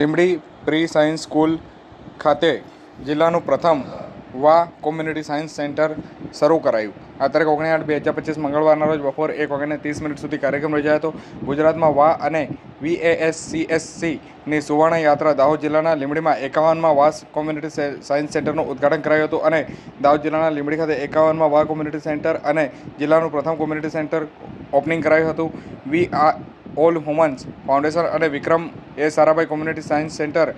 Limbdi pre science school ખાતે જિલ્લાનું પ્રથમ વા કોમ્યુનિટી સાયન્સ સેન્ટર શરૂ કરાયું. આ તારીખ ઓગણી આઠ બે હજાર પચીસ મંગળવારના રોજ બપોર એક વાગ્યાને ત્રીસ મિનિટ સુધી કાર્યક્રમ યોજાયો હતો. ગુજરાતમાં વા અને વીએએસસીએસસીની સુવર્ણ યાત્રા દાહોદ જિલ્લાના લીમડીમાં એકાવનમાં વા કોમ્યુનિટી સાયન્સ સેન્ટરનું ઉદ્ઘાટન કરાયું હતું અને દાહોદ જિલ્લાના લીમડી ખાતે એકાવનમાં વા કોમ્યુનિટી સેન્ટર અને જિલ્લાનું પ્રથમ કોમ્યુનિટી સેન્ટર ઓપનિંગ કરાયું હતું. વી આ ઓલ હુમન્સ, ફાઉન્ડેશન અને Vikram A Sarabhai community science centre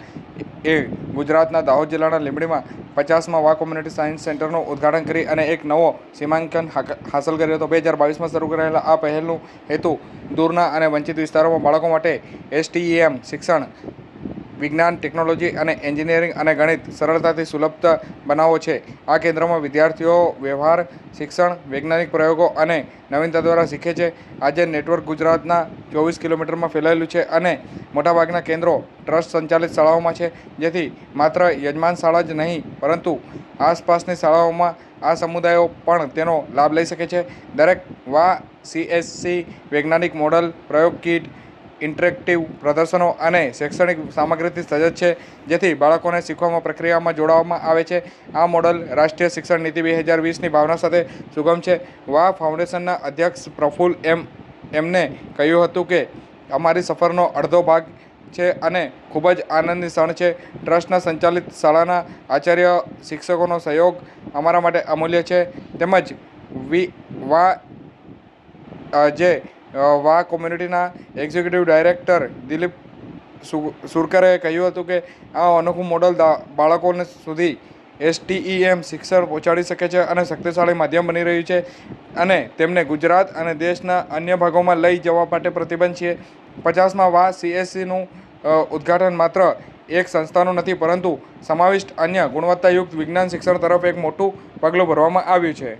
એ ગુજરાતના દાહોદ જિલ્લાના લીંબડીમાં પચાસમાં વા કોમ્યુનિટી સાયન્સ સેન્ટરનું ઉદ્ઘાટન કરી અને એક નવો સીમાંકન હાંસલ કર્યો હતો. બે હજાર બાવીસમાં શરૂ કરાયેલા આ પહેલનું હેતુ દૂરના અને વંચિત વિસ્તારોમાં બાળકો માટે એસટીઈએમ શિક્ષણ વિજ્ઞાન, ટેકનોલોજી અને એન્જિનિયરિંગ અને ગણિત સરળતાથી સુલભતા બનાવો છે. આ કેન્દ્રમાં વિદ્યાર્થીઓ, વ્યવહાર, શિક્ષણ, વૈજ્ઞાનિક પ્રયોગો અને નવીનતા દ્વારા શીખે છે. આજે નેટવર્ક ગુજરાતના ચોવીસ કિલોમીટરમાં ફેલાયેલું છે અને મોટાભાગના કેન્દ્રો ટ્રસ્ટ સંચાલિત શાળાઓમાં છે, જેથી માત્ર યજમાન શાળા જ નહીં, પરંતુ આસપાસની શાળાઓમાં આ સમુદાયો પણ તેનો લાભ લઈ શકે છે. દરેક વા સીએસસી વૈજ્ઞાનિક મોડલ, પ્રયોગ કીટ ઇન્ટરેક્ટિવ પ્રદર્શનો અને શૈક્ષણિક સામગ્રીથી સજ્જ છે, જેથી બાળકોને શીખવામાં, પ્રક્રિયામાં જોડાવવામાં આવે છે. આ મોડલ રાષ્ટ્રીય શિક્ષણ નીતિ બે હજાર વીસની ભાવના સાથે સુગમ છે. વા ફાઉન્ડેશનના અધ્યક્ષ પ્રફુલ્લ એમ, એમને કહ્યું હતું કે, અમારી સફરનો અડધો ભાગ છે અને ખૂબ જ આનંદની ક્ષણ છે. ટ્રસ્ટના સંચાલિત શાળાના આચાર્ય શિક્ષકોનો સહયોગ અમારા માટે અમૂલ્ય છે. તેમજ વી, વા જે વા કોમ્યુનિટીના એક્ઝિક્યુટિવ ડાયરેક્ટર દિલીપ સુરકરે કહ્યું હતું કે આ અનોખું મોડલ બાળકોને સુધી એસટીઈએમ શિક્ષણ પહોંચાડી શકે છે અને શક્તિશાળી માધ્યમ બની રહ્યું છે અને તેમને ગુજરાત અને દેશના અન્ય ભાગોમાં લઈ જવા માટે પ્રતિબંધ છે. પચાસમાં વા સીએસસીનું ઉદ્ઘાટન માત્ર એક સંસ્થાનું નથી, પરંતુ સમાવિષ્ટ અન્ય ગુણવત્તાયુક્ત વિજ્ઞાન શિક્ષણ તરફ એક મોટું પગલું ભરવામાં આવ્યું છે.